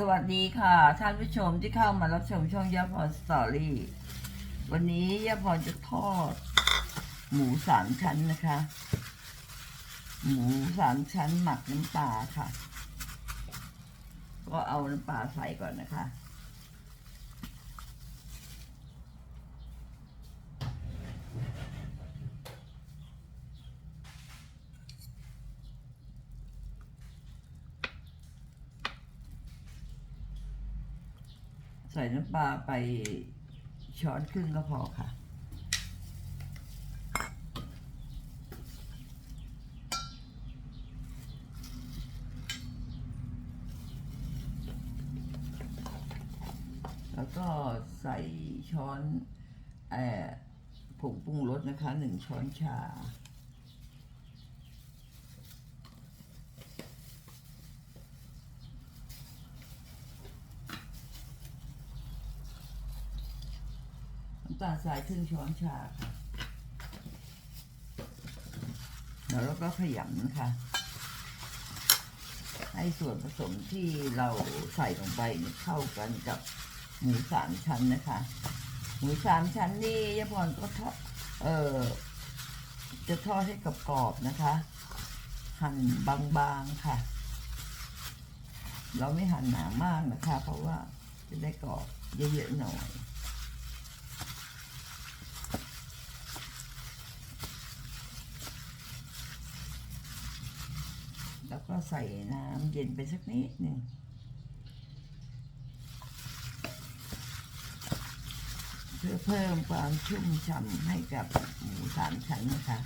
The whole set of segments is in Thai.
สวัสดีค่ะ ท่านผู้ชมที่เข้ามารับชมช่องยาพรสตอรี่ วันนี้ยาพรจะทอด หมูสามชั้นนะคะ หมูสามชั้นหมักน้ำปลาค่ะ ก็เอาน้ำปลาใส่ก่อนนะคะ ใส่น้ำปลาไปช้อนครึ่งก็พอค่ะ แล้วก็ใส่ช้อนเอ่อผงปรุงรสนะคะหนึ่งช้อนชาาลทรายครึ่งช้อนชาค่ะแล้วเราก็ขยำนะคะให้ส่วนผสมที่เราใส่ลงไปเข้ากันกับหมูสามชั้นนะคะ หมูสามชั้นนี่ยาพรก็ทอดเออจะทอดให้กับกรอบๆนะคะ หั่นบางๆค่ะ เราไม่หั่นหนามากนะคะ เพราะว่าจะได้กรอบเยอะๆหน่อย แล้ว ก็ใส่น้ำเย็นไปสักนิดหนึ่งเพื่อเพิ่มความชุ่มฉ่ำให้กับหมูสามชั้นนะคะ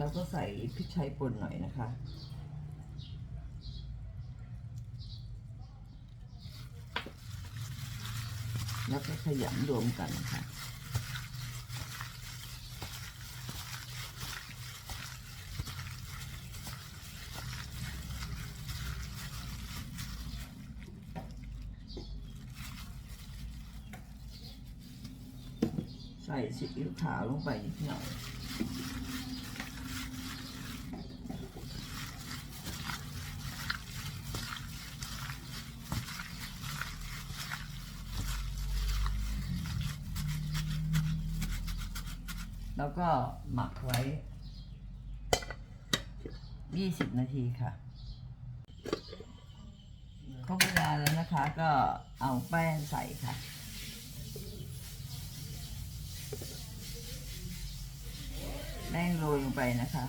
แล้วก็ใส่พริกไทยป่นหน่อยนะคะแล้วก็ขยำรวมกันค่ะ ใส่ซีอิ๊วขาวลงไปนิดหน่อย แล้วก็หมักไว้ 20 นาทีค่ะ ครบเวลาแล้วนะคะก็เอาแป้งใส่ค่ะ แป้งโรยลงไปนะคะ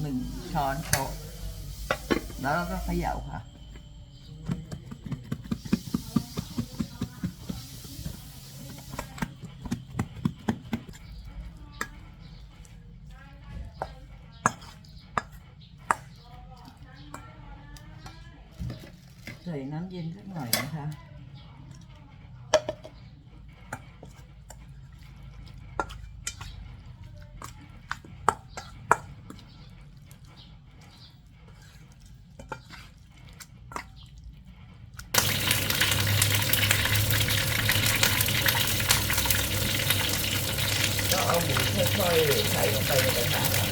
หนึ่งช้อนโต๊ะแล้วเราก็เขย่าค่ะ ใส่น้ำเย็นสักหน่อยนะคะก็เอาหมูค่อยๆใส่ลงไปในกระทะ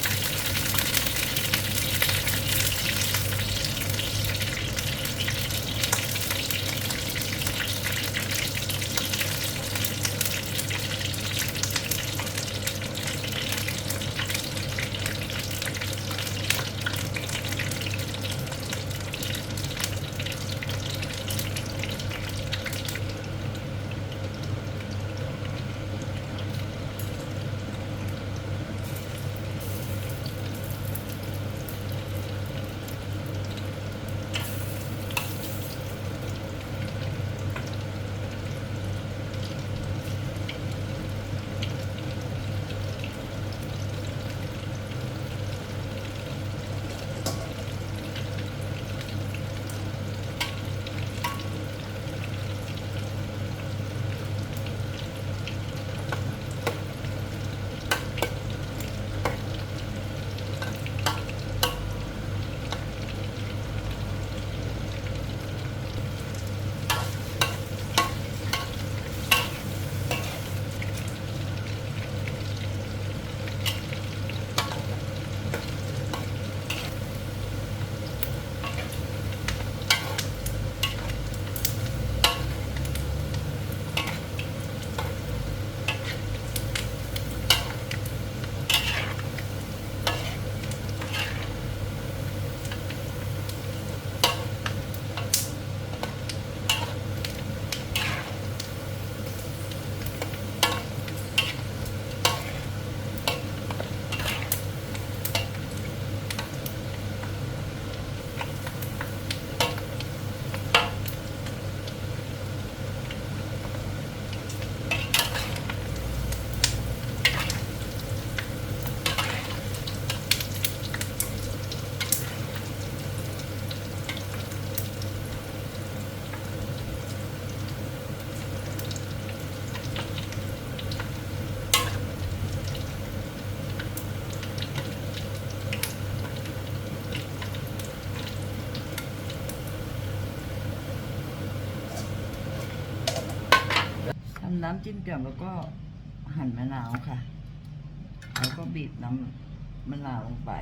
น้ำจิ้มแจ่วแล้วก็หั่นมะนาวค่ะ แล้วก็บีบน้ำมะนาวลงไป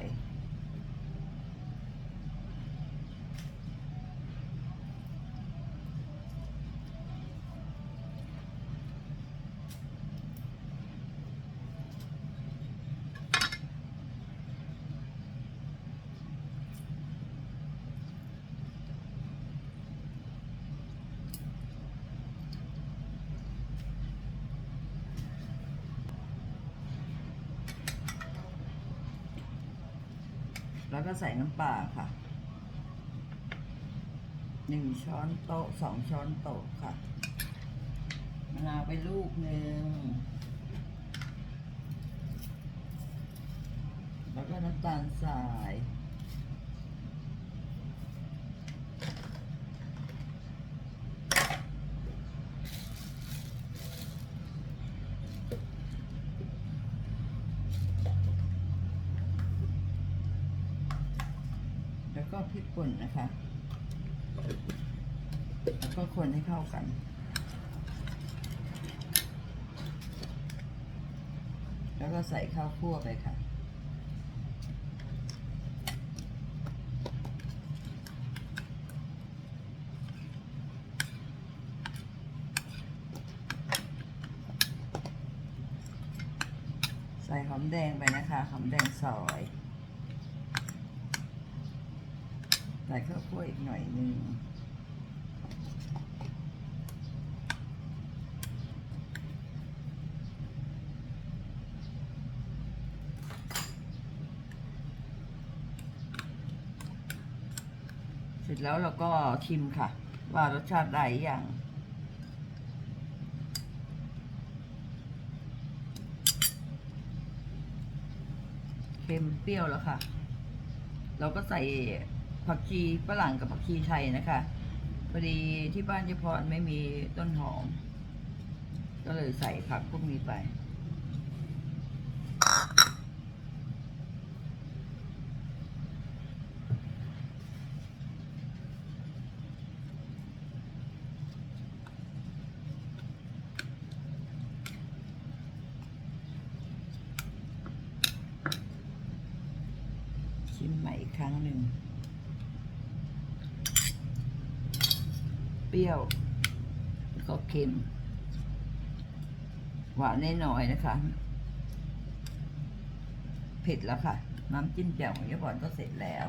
แล้วก็ใส่น้ำปลาค่ะหนึ่งช้อนโต๊ะสองช้อนโต๊ะค่ะมะนาวไปลูกหนึ่งแล้วก็น้ำตาลทราย ก็พริกป่นนะคะ แล้วก็คนให้เข้ากัน แล้วก็ใส่ข้าวคั่วไปค่ะใส่หอมแดงไปนะคะ หอมแดงซอย ใส่ข้าวคั่วอีกหน่อยหนึ่งเสร็จแล้วเราก็ชิมค่ะ ว่ารสชาติได้อย่างเค็มเปรี้ยวแล้วค่ะ เราก็ใส่ ผักชีฝรั่งกับผักชีไทยนะคะพอดีที่บ้านเจพรไม่มีต้นหอม ก็เลยใส่ผักพวกนี้ไป ชิมใหม่อีกครั้งหนึ่ง เป รี้ยวก็เค็ม หวานน้อยๆนะคะ เผ็ดแล้วค่ะ น้ำจิ้มแจ่วของยายบอนก็เสร็จแล้ว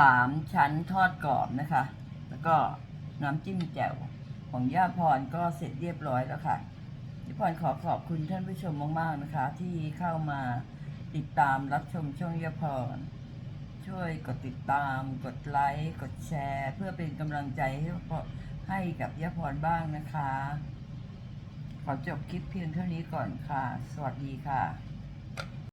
สามชั้นทอดกรอบนะคะ แล้วก็น้ำจิ้มแจ่วของย่าพรก็เสร็จเรียบร้อยแล้วค่ะย่าพรขอขอบคุณท่านผู้ชมมากๆนะคะ ที่เข้ามาติดตามรับชมช่องย่าพร ช่วยกดติดตาม กดไลค์ กดแชร์ เพื่อเป็นกำลังใจให้ให้กับย่าพรบ้างนะคะ ขอจบคลิปเพียงเท่านี้ก่อนค่ะ สวัสดีค่ะ